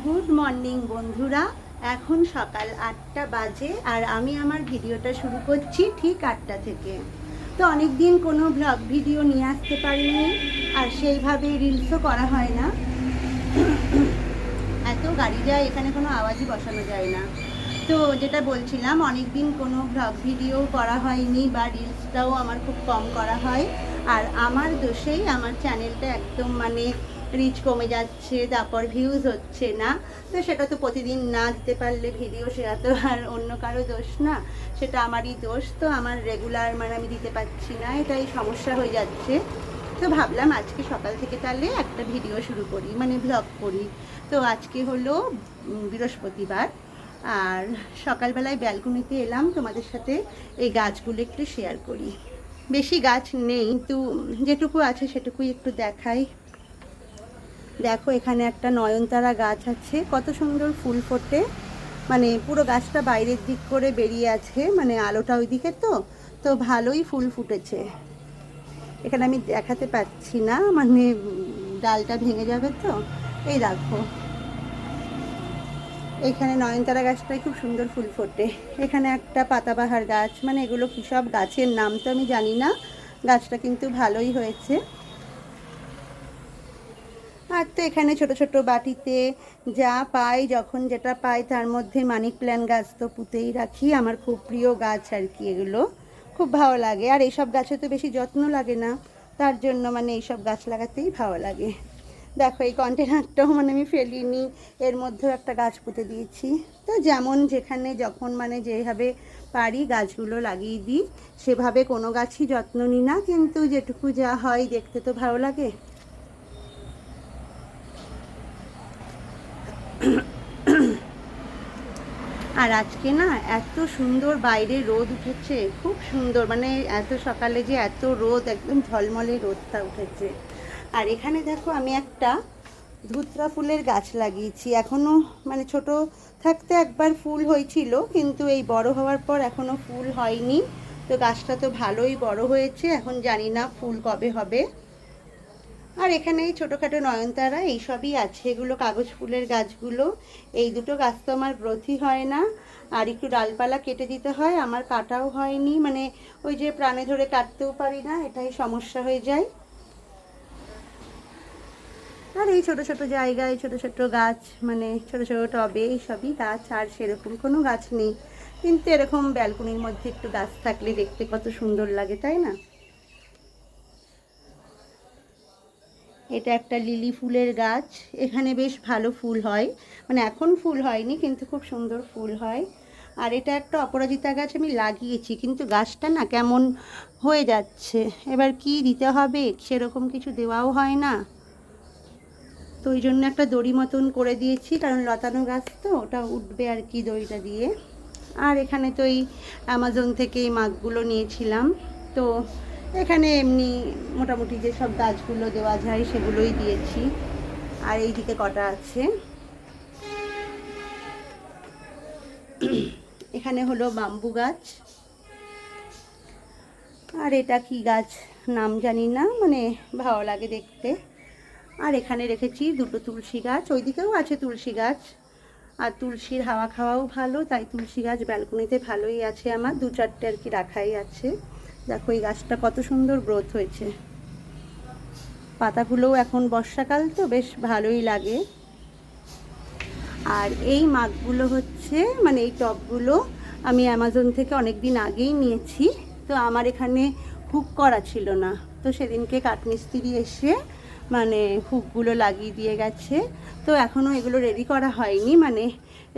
Good morning বন্ধুরা। এখন সকাল আটটা বাজে আর আমি আমার ভিডিওটা শুরু করছি ঠিক আটটা থেকে। তো অনেক দিন কোনো ব্লগ ভিডিও নিয়ে আসতে পারিনি আর সেইভাবে রিলসও করা হয় না। এত গাড়ি যায়, এখানে কোনো আওয়াজই বসানো যায় না। তো যেটা বলছিলাম অনেক দিন কোনো ব্লগ ভিডিও করা হয়নি বা রিলসটাও আমার খুব কম করা হয়। আর আমার দোষেই আমার চ্যানেলটা একদম মানে রিচ কমে যাচ্ছে, তারপর ভিউজ হচ্ছে না। তো সেটা তো প্রতিদিন না দিতে পারলে ভিডিও সেটা তো আর অন্য কারও দোষ না। সেটা আমারই দোষ, তো আমার রেগুলার মানে আমি দিতে পারছি না, এটাই সমস্যা হয়ে যাচ্ছে। তো ভাবলাম আজকে সকাল থেকে তাহলে একটা ভিডিও শুরু করি মানে ব্লগ করি। তো আজকে হলো বৃহস্পতিবার, আর সকালবেলায় ব্যালকনিতে এলাম, তোমাদের সাথে এই গাছগুলো একটু শেয়ার করি। বেশি গাছ নেই কিন্তু যেটুকু আছে সেটুকুই একটু দেখাই। দেখো, এখানে একটা নয়নতারা গাছ আছে। কত সুন্দর ফুল ফোটে। মানে পুরো গাছটা বাইরের দিক করে বেরিয়ে আছে। মানে আলোটা ওইদিকে তো। তো ভালোই ফুল ফুটেছে। এখানে আমি দেখাতে পাচ্ছি না। মানে ডালটা ভেঙে যাবে তো। এই দেখো। এখানে নয়নতারা গাছটায় খুব সুন্দর ফুল ফোটে। এখানে একটা পাতাবাহার গাছ। মানে এগুলো কী সব গাছের নাম তো আমি জানি না। গাছটা কিন্তু ভালোই হয়েছে। আর তো এখানে ছোট ছোট বাটিতে যা পাই, যখন যেটা পাই তার মধ্যে মানি প্ল্যান্ট গাছ তো পুঁতেই রাখি। আমার খুব প্রিয় গাছ আর কি এগুলো। খুব ভালো লাগে। আর এইসব গাছে তো বেশি যত্ন লাগে না। তার জন্য মানে এইসব গাছ লাগাতেই ভালো লাগে। দেখো, এই কন্টেনারটাও মানে আমি ফেলিনি। এর মধ্যেও একটা গাছ পুঁতে দিয়েছি। তো যেমন যেখানে যখন মানে যেভাবে পারি গাছগুলো লাগিয়ে দিই। সেভাবে কোনো গাছই যত্ন নিই না। কিন্তু যেটুকু যা হয় দেখতে তো ভালো লাগে। আর আজকে না এত সুন্দর বাইরে রোদ উঠেছে, খুব সুন্দর। মানে এত সকালে যে এত রোদ, একদম ঝলমলে রোদটা উঠেছে। আর এখানে দেখো আমি একটা ধুতরা ফুলের গাছ লাগিয়েছি। এখনও মানে ছোট থাকতে একবার ফুল হয়েছিল, কিন্তু এই বড় হওয়ার পর এখনও ফুল হয়নি। তো গাছটা তো ভালোই বড় হয়েছে, এখন জানি না ফুল কবে হবে। আর এখানে এই ছোটোখাটো নয়নতারা, এইসবই আছে। এগুলো কাগজ ফুলের গাছগুলো। এই দুটো গাছ তো আমার গ্রোথই হয় না। আর একটু ডালপালা কেটে দিতে হয়, আমার কাটাও হয়নি। মানে ওই যে প্রাণে ধরে কাটতেও পারি না, এটাই সমস্যা হয়ে যায়। আর এই ছোট ছোট জায়গায়, ছোট ছোট গাছ মানে ছোট ছোট টবে, এইসবই গাছ। আর সেরকম কোনো গাছ নেই। কিন্তু এরকম ব্যালকনির মধ্যে একটু গাছ থাকলে দেখতে কত সুন্দর লাগে, তাই না? এটা একটা লিলি ফুলের গাছ। এখানে বেশ ভালো ফুল হয়। মানে এখন ফুল হয়নি, কিন্তু খুব সুন্দর ফুল হয়। আর এটা একটা অপরাজিতা গাছ, আমি লাগিয়েছি, কিন্তু গাছটা না কেমন হয়ে যাচ্ছে। এবার কি দিতে হবে? সেরকম কিছু দেওয়াও হয় না। তো ওই জন্য একটা দড়ি মতন করে দিয়েছি, কারণ লতানো গাছ তো, ওটা উঠবে আর কি দড়িটা দিয়ে। আর এখানে তো এই অ্যামাজন থেকে এই মাছগুলো নিয়েছিলাম। তো এখানে এমনি মোটামুটি যে সব গাছগুলো দেওয়া যায় সেগুলোই দিয়েছি। আর এইদিকে কটা আছে। এখানে হলো বাম্বু গাছ। আর এটা কি গাছ নাম জানি না মানে ভালো লাগে দেখতে। আর এখানে রেখেছি দুটো তুলসী গাছ, ওইদিকেও আছে তুলসী গাছ। আর তুলসীর হাওয়া খাওয়াও ভালো, তাই তুলসী গাছ ব্যালকনিতে ভালোই আছে আমার, দু চারটে আর কি রাখাই আছে। দেখো এই গাছটা কত সুন্দর গ্রোথ হয়েছে। পাতাগুলোও এখন বর্ষাকাল তো, বেশ ভালোই লাগে। আর এই মাগগুলো হচ্ছে মানে এই টবগুলো আমি অ্যামাজন থেকে অনেক দিন আগেই নিয়েছি। তো আমার এখানে হুক করা ছিল না। তো সেদিনকে কাঠমিস্ত্রি এসে মানে হুকগুলো লাগিয়ে দিয়ে গেছে। তো এখনও এগুলো রেডি করা হয়নি। মানে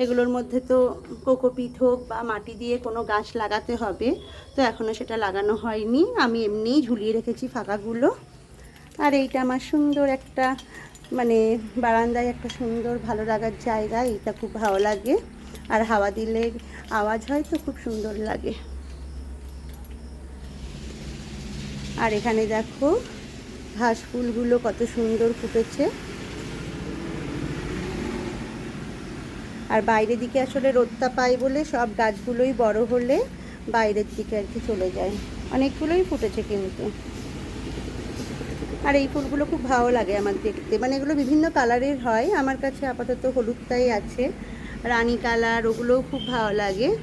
এগুলোর মধ্যে তো কোকোপিট হোক বা মাটি দিয়ে কোনো গাছ লাগাতে হবে, তো এখনও সেটা লাগানো হয়নি। আমি এমনিই ঝুলিয়ে রেখেছি ফাঁকাগুলো। আর এইটা আমার সুন্দর একটা মানে বারান্দায় একটা সুন্দর ভালো লাগার জায়গা, এইটা খুব ভালো লাগে। আর হাওয়া দিলে আওয়াজ হয় তো খুব সুন্দর লাগে। আর এখানে দেখো ঘাস ফুলগুলো কত সুন্দর ফুটেছে। আর বাইরের দিকে আসলে রোদটা পাই বলে সব গাছগুলোই বড় হলে বাইরের দিকে আর কি চলে যায়। অনেকগুলোই ফুটেছে কিন্তু। আর এই ফুলগুলো খুব ভালো লাগে আমার দেখতে। মানে এগুলো বিভিন্ন কালারের হয়। আমার কাছে আপাতত হলুদটাই আছে। রানী কালার, ওগুলোও খুব ভালো লাগে।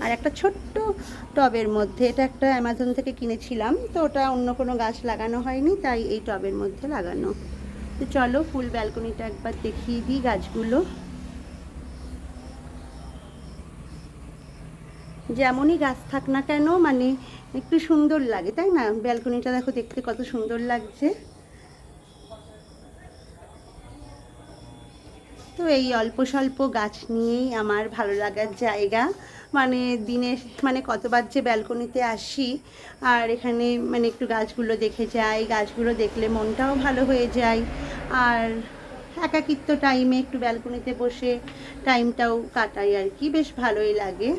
আর একটা ছোট্ট টবের মধ্যে, এটা একটা অ্যামাজন থেকে কিনেছিলাম, তো ওটা অন্য কোনো গাছ লাগানো হয়নি, তাই এই টবের মধ্যে লাগানো। তো চলো, ফুল ব্যালকনিটা একবার দেখিয়ে দিই গাছগুলো। যেমনই গাছ থাক না কেন মানে একটু সুন্দর লাগে, তাই না? ব্যালকনিটা দেখো দেখতে কত সুন্দর লাগছে। তো এই অল্প স্বল্প গাছ নিয়েই আমার ভালো লাগার জায়গা। মানে দিনে মানে কতবার যে ব্যালকনিতে আসি, আর এখানে মানে একটু গাছগুলো দেখে যাই, গাছগুলো দেখলে মনটাও ভালো হয়ে যায়। আর একাকিত্ব টাইমে একটু ব্যালকনিতে বসে টাইমটাও কাটাই আর কি, বেশ ভালোই লাগে।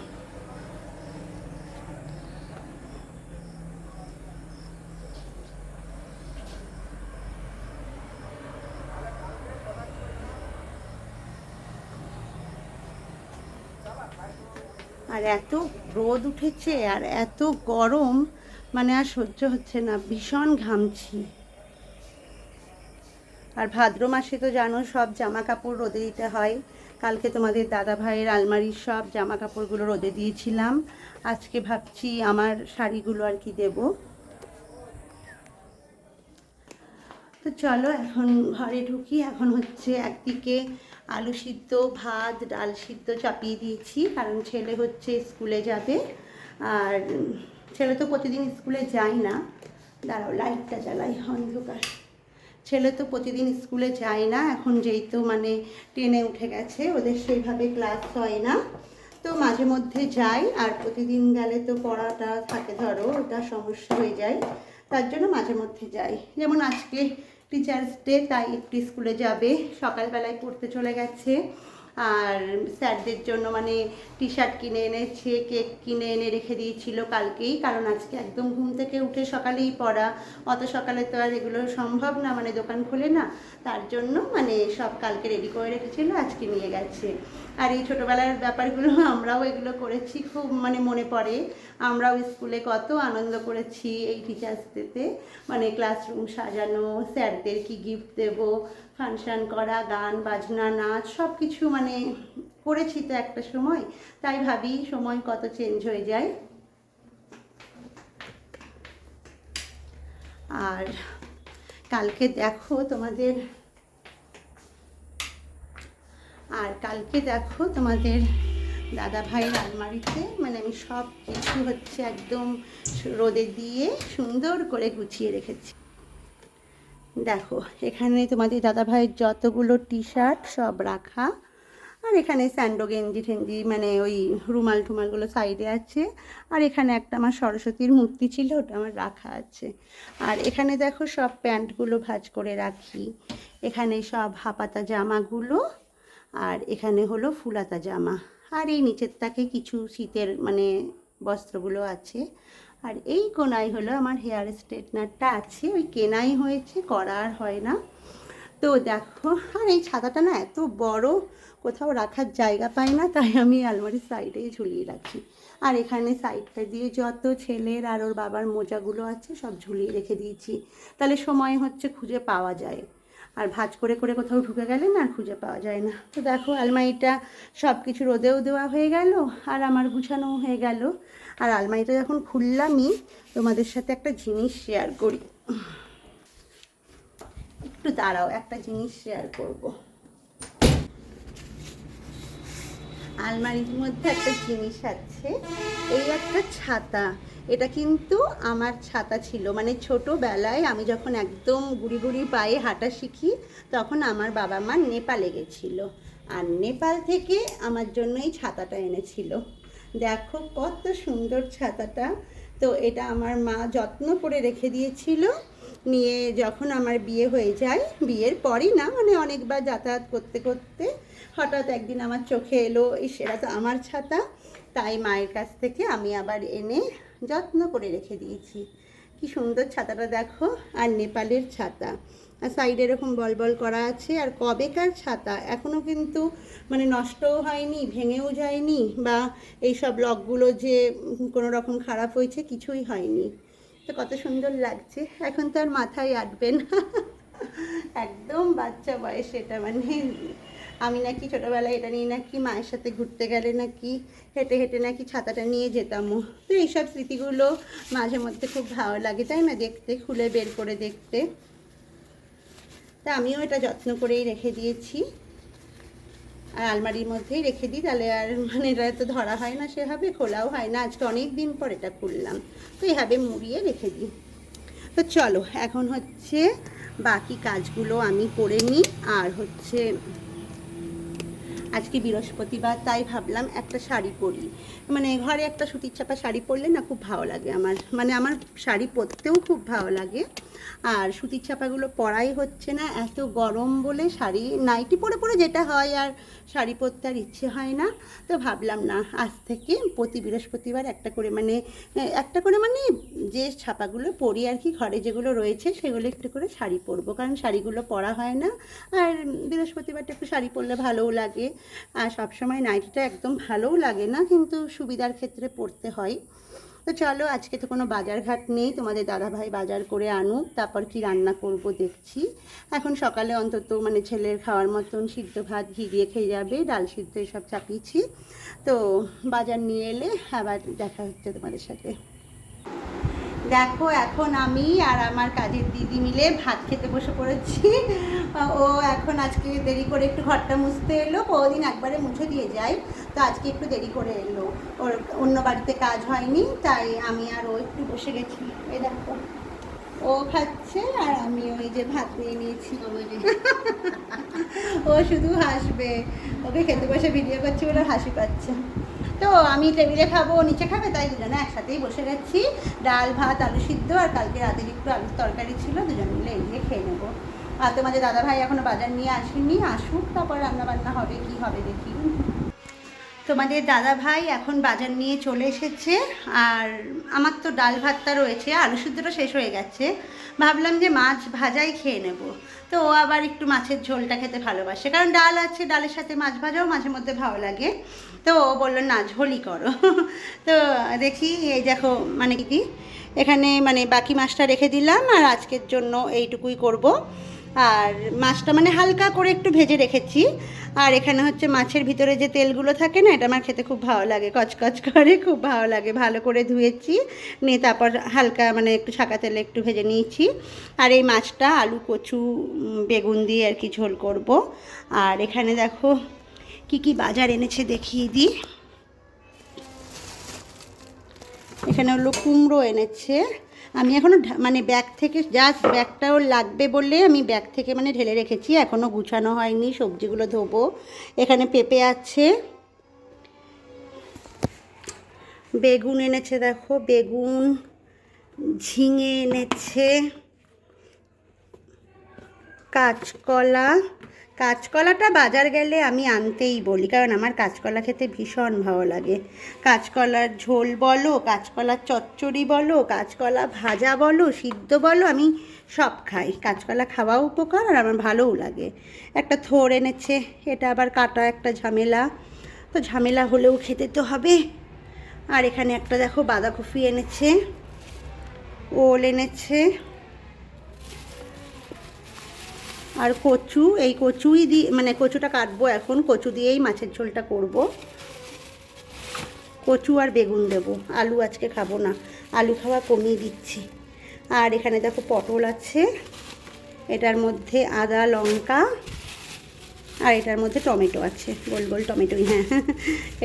এত রোদ উঠেছে আর এত গরম মানে আর সহ্য হচ্ছে না, ভীষণ ঘামছি। আর ভাদ্র মাসে তো জানো সব জামা কাপড় রোদে দিতে হয়। কালকে তোমাদের দাদা ভাইয়ের আলমারির সব জামা কাপড়গুলো রোদে দিয়েছিলাম। আজকে ভাবছি আমার শাড়িগুলো আর কি দেব। তো চলো এখন ঘরে ঢুকি, এখন হচ্ছে একদিকে আলু সিদ্ধ, ভাত, ডাল সিদ্ধ চাপিয়ে দিয়েছি, কারণ ছেলে হচ্ছে স্কুলে যাবে। আর ছেলে তো প্রতিদিন স্কুলে যায় না। দাঁড়াও, লাইটটা জ্বালাই, অন্ধকার। ছেলে তো প্রতিদিন স্কুলে যায় না, এখন যেহেতু মানে টেনে উঠে গেছে, ওদের সেইভাবে ক্লাস হয় না। তো মাঝে মধ্যে যাই, আর প্রতিদিন গেলে তো পড়াটা থাকে, ধরো, ওটা সমস্যা হয়ে যায়। তার জন্য মাঝে মধ্যে যাই। যেমন আজকে টিচার্স ডে তাই একটি স্কুলে যাবে। সকালবেলায় পড়তে চলে গেছে। আর স্যারদের জন্য মানে টি শার্ট কিনে এনেছে কেক কিনে এনে রেখে দিয়েছিল কালকেই, কারণ আজকে একদম ঘুম থেকে উঠে সকালেই পড়া। অত সকালে তো আর এগুলো সম্ভব না মানে দোকান খোলে না। তার জন্য মানে সব কালকে রেডি করে রেখেছিল, আজকে নিয়ে গেছে। আর এই ছোটোবেলার ব্যাপারগুলো আমরাও এগুলো করেছি, খুব মানে মনে পড়ে। আমরাও স্কুলে কত আনন্দ করেছি এই টিচার্স ডেতে মানে ক্লাসরুম সাজানো, স্যারদের কি গিফট দেব ফাংশন করা, গান, বাজনা, নাচ সব কিছু মানে করেছি তো একটা সময়। তাই ভাবি সময় কত চেঞ্জ হয়ে যায়। আর কালকে দেখো তোমাদের, আর কালকে দেখো তোমাদের দাদা ভাইয়ের আলমারিতে মানে আমি সব কিছু হচ্ছে একদম রোদে দিয়ে সুন্দর করে গুছিয়ে রেখেছি। দেখো, এখানে তোমাদের দাদা ভাইয়ের যতগুলো টি শার্ট সব রাখা। আর এখানে স্যান্ডো, গেঞ্জি ঠেঞ্জি মানে ওই রুমাল টুমালগুলো সাইডে আছে। আর এখানে একটা আমার সরস্বতীর মূর্তি ছিল, ওটা আমার রাখা আছে। আর এখানে দেখো, সব প্যান্টগুলো ভাঁজ করে রাখি। এখানে সব হাপাতা জামাগুলো, আর এখানে হলো ফুলাতা জামা। আর এই নিচের তাকে কিছু শীতের মানে বস্ত্রগুলো আছে। আর এই কোনায় হলো আমার হেয়ার স্ট্রেটনারটা আছে, ওই কেনাই হয়েছে, করা আর হয় না। তো দেখো, আর এই ছাতাটা না এত বড়, কোথাও রাখার জায়গা পাই না, তাই আমি আলমারির সাইডেই ঝুলিয়ে রাখি। আর এখানে সাইডটা দিয়ে যত ছেলের আর ওর বাবার মোজাগুলো আছে, সব ঝুলিয়ে রেখে দিয়েছি। তাহলে সময় হচ্ছে খুঁজে পাওয়া যায়। আর ভাজ করে করে কোথাও ঢুকে গেলে না আর খুঁজে পাওয়া যায় না। তো দেখো আলমারিটা সব কিছু রোদেও দেওয়া হয়ে গেল আর আমার গুছানোও হয়ে গেল। আর আলমারিটা যখন খুললামই, তোমাদের সাথে একটা জিনিস শেয়ার করি। একটু দাঁড়াও, একটা জিনিস শেয়ার করব। আলমারির মধ্যে একটা জিনিস আছে, এই একটা ছাতা। এটা কিন্তু আমার ছাতা ছিল। মানে ছোটোবেলায় আমি যখন একদম গুড়ি গুড়ি পায়ে হাঁটা শিখি, তখন আমার বাবা মা নেপালে গেছিল। আর নেপাল থেকে আমার জন্য এই ছাতাটা এনেছিল। দেখো কত সুন্দর ছাতাটা। তো এটা আমার মা যত্ন করে রেখে দিয়েছিল। নিয়ে যখন আমার বিয়ে হয়ে যায়, বিয়ের পরই না মানে অনেকবার যাতায়াত করতে করতে হঠাৎ একদিন আমার চোখে এলো সেটা তো আমার ছাতা। তাই মায়ের কাছ থেকে আমি আবার এনে যত্ন করে রেখে দিয়েছি। কি সুন্দর ছাতাটা দেখো, আর নেপালের ছাতা। আর সাইডে এরকম বল বল করা আছে, আর কবেকার ছাতা? এখনও কিন্তু মানে নষ্টও হয়নি, ভেঙেও যায়নি, বা এই সব লকগুলো যে কোনো রকম খারাপ হয়েছে কিছুই হয়নি। তো কত সুন্দর লাগছে। এখন তো আর মাথায় আঁটবে না। একদম বাচ্চা বয়স এটা মানে। আমি নাকি ছোটোবেলায় এটা নিয়ে নাকি মায়ের সাথে ঘুরতে গেলে নাকি হেঁটে হেঁটে নাকি ছাতাটা নিয়ে যেতামও। তো এইসব স্মৃতিগুলো মাঝে মধ্যে খুব ভালো লাগে, তাই না? দেখতে, খুলে বের করে দেখতে। তা আমিও এটা যত্ন করেই রেখে দিয়েছি। আর আলমারির মধ্যেই রেখে দিই, তাহলে আর মানে এটা তো ধরা হয় না সেভাবে, খোলাও হয় না। আজকে অনেক দিন পর এটা খুললাম। তো এইভাবে মুড়িয়ে রেখে দিই। তো চলো, এখন হচ্ছে বাকি কাজগুলো আমি করে নিই। আর হচ্ছে আজকে বৃহস্পতিবার, তাই ভাবলাম একটা শাড়ি পরি। মানে ঘরে একটা সুতির চাপা শাড়ি পরলে না খুব ভালো লাগে আমার। মানে আমার শাড়ি পরতেও খুব ভালো লাগে। আর সুতির ছাপাগুলো পরাই হচ্ছে না, এত গরম বলে শাড়ি নাইটি পরে পরে যেটা হয় আর শাড়ি পরতে আর ইচ্ছে হয় না। তো ভাবলাম না, আজ থেকে প্রতি বৃহস্পতিবার একটা করে মানে একটা করে মানে যে ছাপাগুলো পরি আর কি ঘরে যেগুলো রয়েছে সেগুলো একটু করে শাড়ি পরবো, কারণ শাড়িগুলো পরা হয় না। আর বৃহস্পতিবারটা একটু শাড়ি পরলে ভালোও লাগে। আর সবসময় নাইটিটা একদম ভালোও লাগে না, কিন্তু সুবিধার ক্ষেত্রে পরতে হয়। তো চলো, আজকে তো কোনো বাজার ঘাট নেই, তোমাদের দাদাভাই বাজার করে আনুক, তারপর কি রান্না করব দেখছি। এখন সকালে অন্তত মানে ছেলের খাওয়ার মতন সিদ্ধ ভাত ঘি দিয়ে খেয়ে যাবে, ডাল সিদ্ধ এসব চাপিয়েছি। তো বাজার নিয়ে এলে আবার দেখা হচ্ছে তোমাদের সাথে। দেখো, এখন আমি আর আমার কাজের দিদি মিলে ভাত খেতে বসে পড়েছি। ও এখন আজকে দেরি করে একটু ঘরটা মুছতে এলো কদিন একবারে মুছে দিয়ে যায়, তো আজকে একটু দেরি করে এলো। ওর অন্য বাড়িতে কাজ হয়নি, তাই আমি আর ও একটু বসে গেছি। এই দেখো, ও খাচ্ছে আর আমি ওই যে ভাত নিয়ে নিয়েছি। ও শুধু হাসবে, ওকে খেতে বসে ভিডিও করছি বলে হাসি পাচ্ছে। তো আমি টেবিলে খাব, নিচে খাবে, তাই দুজনে একসাথেই বসে গেছি। ডাল, ভাত, আলু সিদ্ধ, আর কালকে রাতের একটু আলুর তরকারি ছিল, দুজন মিলে এগিয়ে খেয়ে নেব। আর তোমাদের দাদাভাই এখনও বাজার নিয়ে আসেনি, আসুক, তারপর রান্না বান্না হবে, কি হবে দেখি। তোমাদের দাদা ভাই এখন বাজার নিয়ে চলে এসেছে, আর আমার তো ডাল ভাতটা রয়েছে, আলু সিদ্ধটা শেষ হয়ে গেছে। ভাবলাম যে মাছ ভাজাই খেয়ে নেব। তো ও আবার একটু মাছের ঝোলটা খেতে ভালোবাসে। কারণ ডাল আছে, ডালের সাথে মাছ ভাজাও মাঝে মধ্যে ভালো লাগে। তো ও বলল, না, ঝোলই করো। তো দেখি, এই দেখো মানে কি, এখানে মানে বাকি মাছটা রেখে দিলাম আর আজকের জন্য এইটুকুই করব। আর মাছটা মানে হালকা করে একটু ভেজে রেখেছি। আর এখানে হচ্ছে মাছের ভিতরে যে তেলগুলো থাকে না, এটা আমার খেতে খুব ভালো লাগে, কচকচ করে খুব ভালো লাগে। ভালো করে ধুয়েছি, নিয়ে তারপর হালকা মানে একটু ছাকা তেলে একটু ভেজে নিয়েছি। আর এই মাছটা আলু, কচু বেগুন দিয়ে আর কি ঝোল করব। আর এখানে দেখো কি কি বাজার এনেছে, দেখিয়ে দিই। এখানে হলো কুমড়ো এনেছে আমি এখনও মানে ব্যাগ থেকে জাস্ট ব্যাগটাও লাগবে বলে আমি ব্যাগ থেকে মানে ঢেলে রেখেছি এখনও গুছানো হয়নি, সবজিগুলো ধোবো। এখানে পেঁপে আছে। বেগুন এনেছে দেখো, বেগুন, ঝিঙে এনেছে, কাঁচকলা কাঁচকলাটা বাজার গেলে আমি আনতেই বলি, কারণ আমার কাঁচকলা খেতে ভীষণ ভালো লাগে। কাঁচকলার ঝোল বলো, কাঁচকলার চচ্চড়ি বলো, কাঁচকলা ভাজা বলো, সিদ্ধ বলো, আমি সব খাই। কাঁচকলা খাওয়াও উপকার আর আমার ভালোও লাগে। একটা থোর এনেছে, এটা আবার কাটা একটা ঝামেলা। তো ঝামেলা হলেও খেতে তো হবে। আর এখানে একটা দেখো বাঁধাকপি এনেছে, ওল এনেছে আর কচু, এই কচুই দিয়ে মানে কচুটা কাটবো এখন। কচু দিয়েই মাছের ঝোলটা করব। কচু আর বেগুন দেবো। আলু আজকে খাব না। আলু খাওয়া কমিয়ে দিচ্ছি। আর এখানে দেখো পটল আছে। এটার মধ্যে আদা, লঙ্কা আর এটার মধ্যে টমেটো আছে। গোল গোল টমেটোই হ্যাঁ।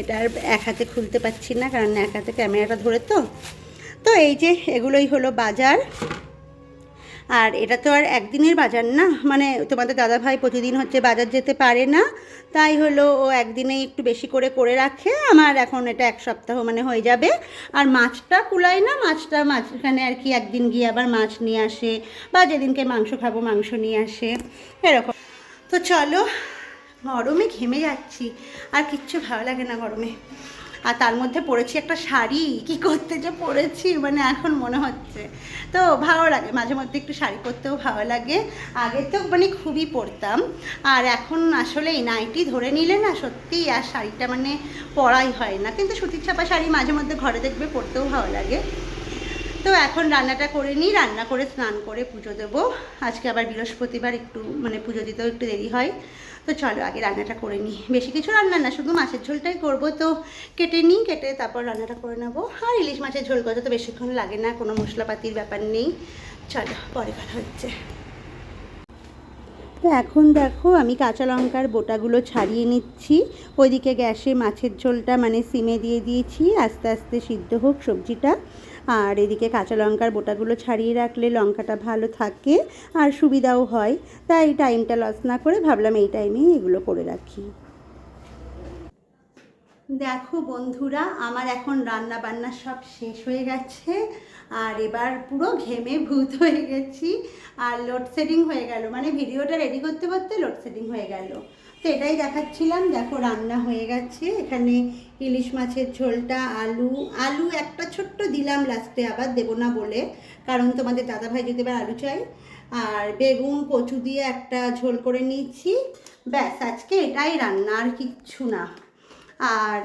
এটা আর এক হাতে খুলতে পারছি না, কারণ এক হাতে ক্যামেরাটা ধরে তো। তো এই যে এগুলোই হলো বাজার। আর এটা তো আর একদিনের বাজার না? মানে তোমাদের দাদা ভাই প্রতিদিন হচ্ছে বাজার যেতে পারে না। তাই হলো ও একদিনেই একটু বেশি করে করে রাখে। আমার এখন এটা এক সপ্তাহ মানে হয়ে যাবে। আর মাছটা কুলায় না? মাছটা মাঝখানে আর কি একদিন গিয়ে আবার মাছ নিয়ে আসে বা যেদিনকে মাংস খাব মাংস নিয়ে আসে। এরকম। তো চলো, গরমে ঘেমে যাচ্ছি। আর কিচ্ছু ভালো লাগে না গরমে। আর তার মধ্যে পরেছি একটা শাড়ি। কি করতে যে পরেছি? মানে এখন মনে হচ্ছে। তো ভালো লাগে, মাঝে মধ্যে একটু শাড়ি পরতেও ভালো লাগে। আগে তো মানে খুবই পরতাম। আর এখন আসলে এই নাইটি ধরে নিলে না সত্যিই আর শাড়িটা মানে পরাই হয় না। কিন্তু সুতির ছাপা শাড়ি মাঝে মধ্যে ঘরে দেখবে পরতেও ভালো লাগে। তো এখন রান্নাটা করে নিই, রান্না করে স্নান করে পুজো দেবো। আজকে আবার বৃহস্পতিবার একটু মানে পুজো দিতেও একটু দেরি হয়। তো চলো আগে রান্নাটা করে নিই। বেশি কিছু রান্না না, শুধু মাছের ঝোলটাই করব। তো কেটে নিই, কেটে তারপর রান্নাটা করে নেব। আর ইলিশ মাছের ঝোল করতে তো বেশিক্ষণ লাগে না, কোনো মশলাপাতির ব্যাপার নেই। চলো, পরে কথা হচ্ছে। তো এখন দেখো, আমি কাঁচা লঙ্কার বোটাগুলো ছাড়িয়ে নিচ্ছি। ওইদিকে গ্যাসে মাছের ঝোলটা মানে সিমে দিয়ে দিয়েছি। আস্তে আস্তে সিদ্ধ হোক সবজিটা। আর এদিকে কাঁচা লঙ্কার বোটাগুলো ছাড়িয়ে রাখলে লঙ্কাটা ভালো থাকে আর সুবিধাও হয়। তাই টাইমটা লস না করে ভাবলাম এই টাইমেই এগুলো করে রাখি। দেখো বন্ধুরা, আমার এখন রান্না বান্না সব শেষ হয়ে গেছে। আর এবার পুরো ঘেমে ভূত হয়ে গেছি। আর লোডশেডিং হয়ে গেল। মানে ভিডিওটা রেডি করতে করতে লোডশেডিং হয়ে গেল। তো এটাই দেখাচ্ছিলাম। দেখো রান্না হয়ে গেছে। এখানে ইলিশ মাছের ঝোলটা, আলু আলু একটা ছোট্ট দিলাম লাস্টে, আবার দেবো না বলে। কারণ তোমাদের দাদাভাই যদি এবার আলু চাই আর বেগুন, কচু দিয়ে একটা ঝোল করে নিয়েছি। ব্যাস, আজকে এটাই রান্না, আর কিচ্ছু না। আর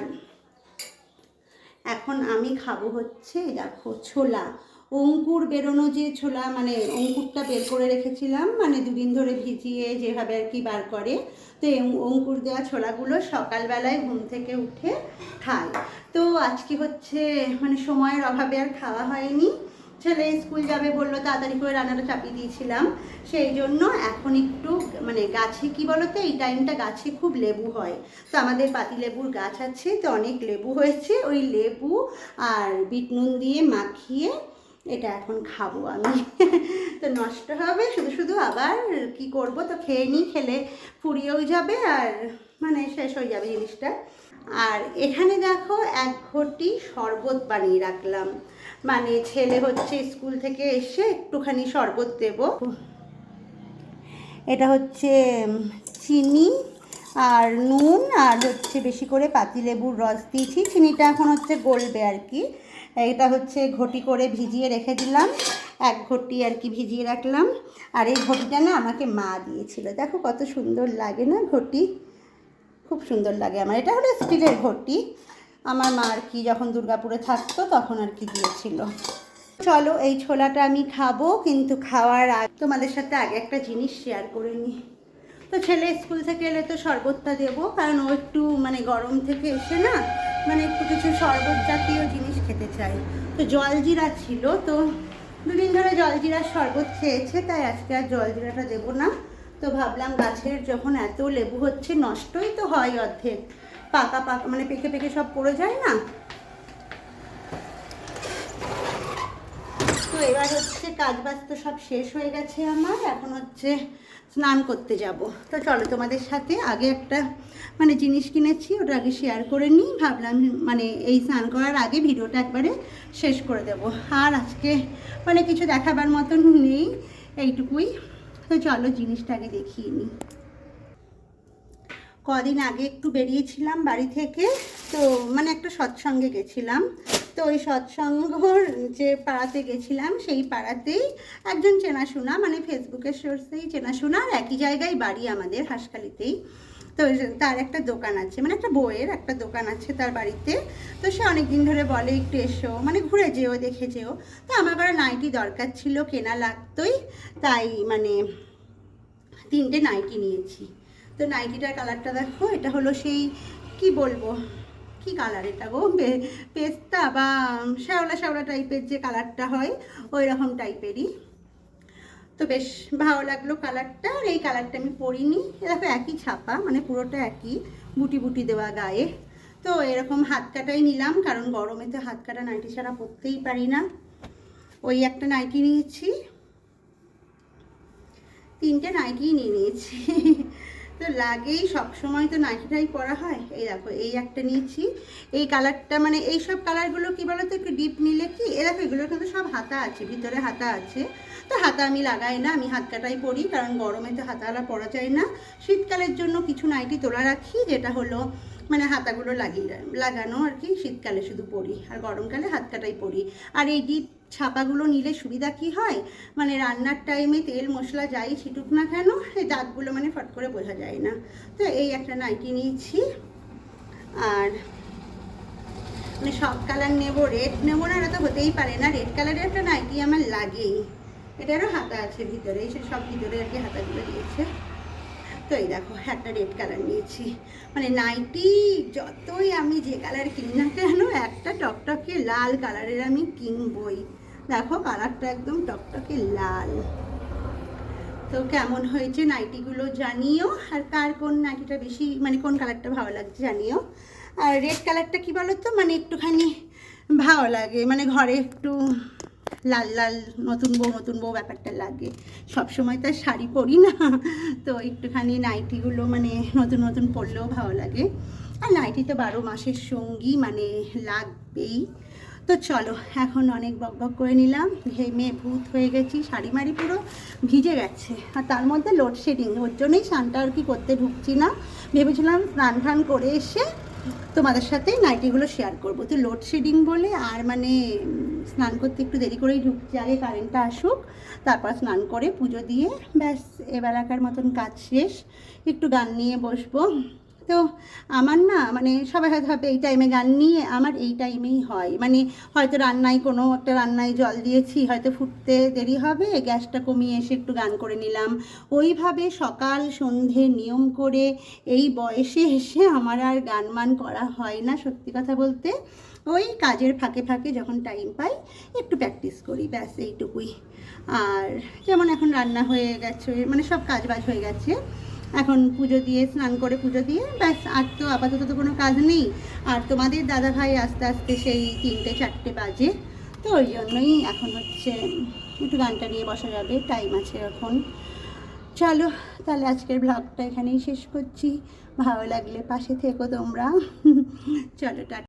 এখন আমি খাব হচ্ছে, দেখো ছোলা। অঙ্কুর বেরোনো যে ছোলা মানে অঙ্কুরটা বের করে রেখেছিলাম মানে দুদিন ধরে ভিজিয়ে যেভাবে আর কি বার করে, তো অঙ্কুর দেওয়া ছোলাগুলো সকালবেলায় ঘুম থেকে উঠে খাই তো আজকে হচ্ছে মানে সময়ের অভাবে আর খাওয়া হয়নি। ছেলে স্কুল যাবে বলল, তাড়াতাড়ি করে রান্নাটা চাপিয়ে দিয়েছিলাম। সেই জন্য এখন একটু মানে গাছে, কি বলতো, এই টাইমটা গাছে খুব লেবু হয়। তো আমাদের পাতি লেবুর গাছ আছে, তো অনেক লেবু হয়েছে। ওই লেবু আর বিট নুন দিয়ে মাখিয়ে এটা এখন খাব আমি। তো নষ্ট হবে, শুধু শুধু আবার কি করব? তো খেয়ে নিই, খেলে ফুরিয়েও যাবে আর মানে শেষ হয়ে যাবে জিনিসটা। আর এখানে দেখো এক ঘটি শরবত বানিয়ে রাখলাম। মানে ছেলে হচ্ছে স্কুল থেকে এসে একটুখানি শরবত দেব। এটা হচ্ছে চিনি আর নুন আর হচ্ছে বেশি করে পাতিলেবুর রস দিয়েছি। চিনিটা এখন হচ্ছে গলবে আর কি। এটা হচ্ছে ঘটি করে ভিজিয়ে রেখে দিলাম। এক ঘটি আর কি ভিজিয়ে রাখলাম। আর এই ঘটিটা না আমাকে মা দিয়েছিল। দেখো কত সুন্দর লাগে না ঘটি? খুব সুন্দর লাগে আমার। এটা হলো স্টিলের ঘটি। আমার মা আর কি যখন দুর্গাপুরে থাকতো তখন আর কি দিয়েছিল। চলো এই ছোলাটা আমি খাব, কিন্তু খাওয়ার আগে তোমাদের সাথে আগে একটা জিনিস শেয়ার করে নিই। তো ছেলে স্কুল থেকে এলে তো শরবতটা দেবো, কারণ ও একটু মানে গরম থেকে এসে না মানে একটু কিছু শরবত জাতীয় জিনিস খেতে চায়। তো জলজিরা ছিল, তো দুদিন ধরে জলজিরার শরবত খেয়েছে, তাই আজকে আর জলজিরাটা দেবো না। তো ভাবলাম গাছের যখন এত লেবু হচ্ছে, নষ্টই তো হয় অর্ধেক। পাকা পাকা মানে পেকে পেকে সব পড়ে যায় না। তো এবার হচ্ছে কাজ বাজ তো সব শেষ হয়ে গেছে আমার। এখন হচ্ছে স্নান করতে যাব। তো চলো তোমাদের সাথে আগে একটা মানে জিনিস কিনেছি, ওটা আগে শেয়ার করে নিই। ভাবলাম মানে এই স্নান করার আগে ভিডিওটা একবারে শেষ করে দেব। আর আজকে মানে কিছু দেখাবার মতন নেই, এইটুকুই। তো চলো জিনিসটা আগে দেখিয়ে নিই। কদিন আগে একটু বেরিয়েছিলাম বাড়ি থেকে, তো মানে একটা সৎসঙ্গে গেছিলাম। তো ওই সৎসঙ্গর যে পাড়াতে গেছিলাম, সেই পাড়াতেই একজন চেনাশোনা মানে ফেসবুকের সোর্সেই চেনাশোনা, আর একই জায়গায় বাড়ি আমাদের হাসখালিতেই। তো তার একটা দোকান আছে মানে একটা বইয়ের একটা দোকান আছে তার বাড়িতে। তো সে অনেক দিন ধরে বলে, একটু এসো। মানে ঘুরে যেও, দেখে যেও। তো আমার করে নাইটি দরকার ছিল, কেনা লাগতোই, তাই মানে তিনটে নাইটি নিয়েছি। তো নাইটিটার কালারটা দেখো, এটা হলো সেই, কি বলব, কি কালার এটা গো? পেস্তা বা শ্যাওলা শ্যাওলা টাইপের যে কালারটা হয় ওই রকম টাইপেরই। তো বেশ ভালো লাগল কালারটা, আর এই কালারটা আমি পরিনি। এ দেখো একই ছাপা মানে পুরোটা একই, বুটি বুটি দেওয়া গায়ে। তো এরকম হাত কাটাই নিলাম, কারণ গরমে তো হাত কাটা নাইটি ছাড়া পরতেই পারি না। ওই একটা নাইটি নিয়েছি, তিনটে নাইটিই নিয়ে নিয়েছি। তো লাগেই, সবসময় তো নাইটিটাই পরা হয়। এই দেখো, এই একটা নিয়েছি। এই কালারটা মানে এই সব কালারগুলো কী বলো তো একটু ডিপ নিলে কি, এ দেখো এগুলো কিন্তু সব হাতা আছে, ভিতরে হাতা আছে। তো হাতা আমি লাগাই না, আমি হাত কাটাই পরি, কারণ গরমে তো হাতাওয়ালা পরা যায় না। শীতকালের জন্য কিছু নাইটি তোলা রাখি, যেটা হলো মানে হাতাগুলো লাগিয়ে, লাগানো আর কি, শীতকালে শুধু পরি, আর গরমকালে হাত কাটাই পরি। আর এই ডিপ ছাপাগুলো নিলে সুবিধা কি হয়? মানে রান্নার টাইমে তেল, মশলা যাই ছিটুক না কেন এই দাগগুলো মানে ফট করে বোঝা যায় না। তো এই একটা নাইটি নিয়েছি। আর মানে সব কালার নেব রেড নেব না তো হতেই পারে না। রেড কালারের একটা নাইটি আমার লাগেই। এটারও হাতা আছে ভিতরে সব ভিতরে আর কি হাতাগুলো দিয়েছে। তো এই দেখো, একটা রেড কালার নিয়েছি। মানে নাইটি যতই আমি যে কালার কিনি না কেন, একটা টকটকে লাল কালারের আমি কিনবই। দেখো, কালারটা একদম টকটকে লাল। তো কেমন হয়েছে নাইটিগুলো জানিও, আর কার কোন নাইটিটা বেশি মানে কোন কালারটা ভালো লাগছে জানিও। আর রেড কালারটা কি বলো তো মানে একটুখানি ভালো লাগে মানে ঘরে একটু লাল লাল নতুন বউ নতুন বউ ব্যাপারটা লাগে। সব সময় তো শাড়ি পরি না। তো একটুখানি নাইটিগুলো মানে নতুন নতুন পরলেও ভালো লাগে। আর নাইটি তো বারো মাসের সঙ্গী মানে লাগবেই। তো চলো, এখন অনেক বক বক করে নিলাম। ঘেমে ভূত হয়ে গেছি, শাড়ি মাড়ি পুরো ভিজে গেছে। আর তার মধ্যে লোডশেডিং ওর জন্যই স্নানটা আর কি করতে ঢুকছি না। ভেবেছিলাম স্নান টান করে এসে তোমাদের সাথে নাইটিগুলো শেয়ার করব। তো লোডশেডিং বলে, আর মানে স্নান করতে একটু দেরি করেই ঢুকছি। আগে কারেন্টটা আসুক, তারপর স্নান করে পুজো দিয়ে, ব্যাস, এবেলাকার মতন কাজ শেষ। একটু গান নিয়ে বসবো। তো আমার না মানে সবাই হয়তো ভাবে এই টাইমে গান নিয়ে আমার এই টাইমেই হয়। মানে হয়তো রান্নায় কোনো একটা রান্নায় জল দিয়েছি, হয়তো ফুটতে দেরি হবে, গ্যাসটা কমিয়ে এসে একটু গান করে নিলাম। ওইভাবে সকাল সন্ধে নিয়ম করে এই বয়সে এসে আমার আর গান মান করা হয় না সত্যি কথা বলতে। ওই কাজের ফাঁকে ফাঁকে যখন টাইম পাই, একটু প্র্যাকটিস করি, ব্যাস এইটুকুই। আর যেমন এখন রান্না হয়ে গেছে মানে সব কাজ বাজ হয়ে গেছে। এখন পুজো দিয়ে, স্নান করে পুজো দিয়ে, ব্যাস, আর তো আপাতত তো কোনো কাজ নেই। আর তোমাদের দাদা ভাই আস্তে আস্তে সেই তিনটে, চারটে বাজে। তো ওই জন্যই এখন হচ্ছে একটু গানটা নিয়ে বসা যাবে টাইম আছে এখন। চলো, তাহলে আজকের ব্লগটা এখানেই শেষ করছি। ভালো লাগলে পাশে থেকো তোমরা। চলো, টাটা।